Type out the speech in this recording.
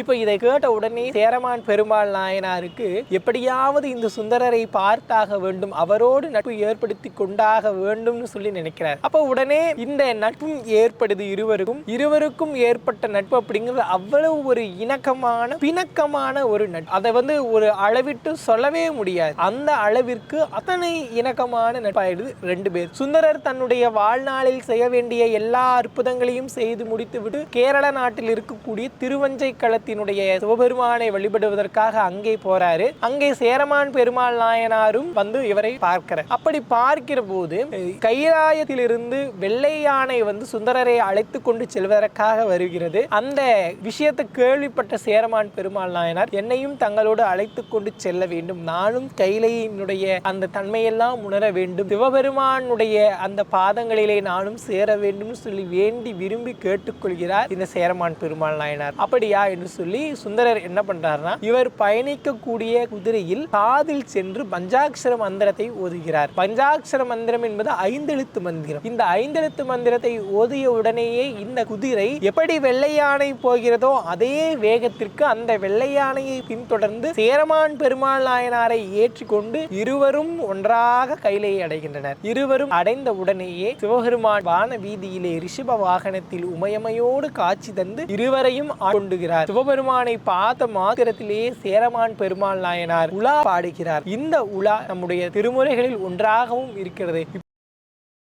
இப்போ இதை கேட்ட உடனே சேரமான் பெருமாள் நாயனாருக்கு எப்படியாவது இந்த சுந்தரரை பார்த்தாக வேண்டும் அவரோடு நட்பு ஏற்படுத்தி கொண்டாக வேண்டும்னு சொல்லி நினைக்கிறார். அப்போ உடனே இந்த நட்பும் ஏற்படுது இருவருக்கும். இருவருக்கும் ஏற்பட்ட நட்பு அப்படிங்கிறது அவ்வளவு ஒரு இணக்கமான பிணக்கமான ஒரு நட்பு. அதை வந்து ஒரு அளவிட்டு சொல்லவே முடியாது. அந்த அளவிற்கு அத்தனை இணக்கமான நட்பாயிடுது ரெண்டு பேர். சுந்தரர் தன்னுடைய வாழ்நாளில் செய்ய வேண்டிய எல்லா அற்புதங்களையும் செய்து முடித்துவிட்டு கேரள நாட்டில் இருக்கக்கூடிய திருவஞ்சை களத்தினுடைய சிவபெருமானை வழிபடுவதற்காக அங்கே போறாரு. அங்கே சேரமான் பெருமாள் நாயனாரும் வந்து இவரை பார்க்கிறார். அப்படி பார்க்கிற போது அஹ், கைலாயத்திலிருந்து வெள்ளை யானை வந்து சுந்தரரை அழைத்து கொண்டு செல்வதற்காக வருகிறது. அந்த விஷயத்தை கேள்விப்பட்ட சேரமான் பெருமாள் நாயனார் என்னையும் தங்களோடு அழைத்து கொண்டு செல்ல வேண்டும். நானும் கைலையினுடைய அந்த தன்மையெல்லாம் உணர வேண்டும். சிவபெருமானுடைய அந்த பாதங்களிலே நானும் சேர வேண்டும் சொல்லி வேண்டி விரும்பி கேட்டுக்கொள்கிறார் இந்த சேரமான் பெருமாள் நாயனார். அப்படியா? என்று சொல்லி சுந்தரர் என்ன பண்றாருன்னா இவர் பயணிக்கக்கூடிய குதிரையில் காதில் சென்று பஞ்சாட்சர மந்திரத்தை ஓதுகிறார். பஞ்சாட்சர மந்திரம் என்பது ஐந்தெழுத்து மந்திரம். இந்த ஐந்தெழுத்து மந்திரத்தை ஓதிய உடனேயே இந்த குதிரை எப்படி வெள்ளையானை போகிறதோ அதே வேகத்திற்கு அந்த வெள்ளை யானையை பின்தொடர்ந்து சேரமான் பெருமாள் நாயனாரை ஏற்றிக்கொண்டு இருவரும் ஒன்றாக கைலையை அடைகின்றனர். இருவரும் அடைந்த உடனேயே சிவபெருமான் வான வீதியிலே ரிஷப வாகனத்தில் உமையமையோடு காட்சி தந்து இருவரையும் ஆட்கொண்டுகிறார். சிவபெருமானை பார்த்த மாத்திரத்திலேயே சேரமான் பெருமாள் நாயனார் உலா பாடுகிறார். இந்த உலா நம்முடைய திருமுறைகளில் ஒன்றாகவும் இருக்கிறது.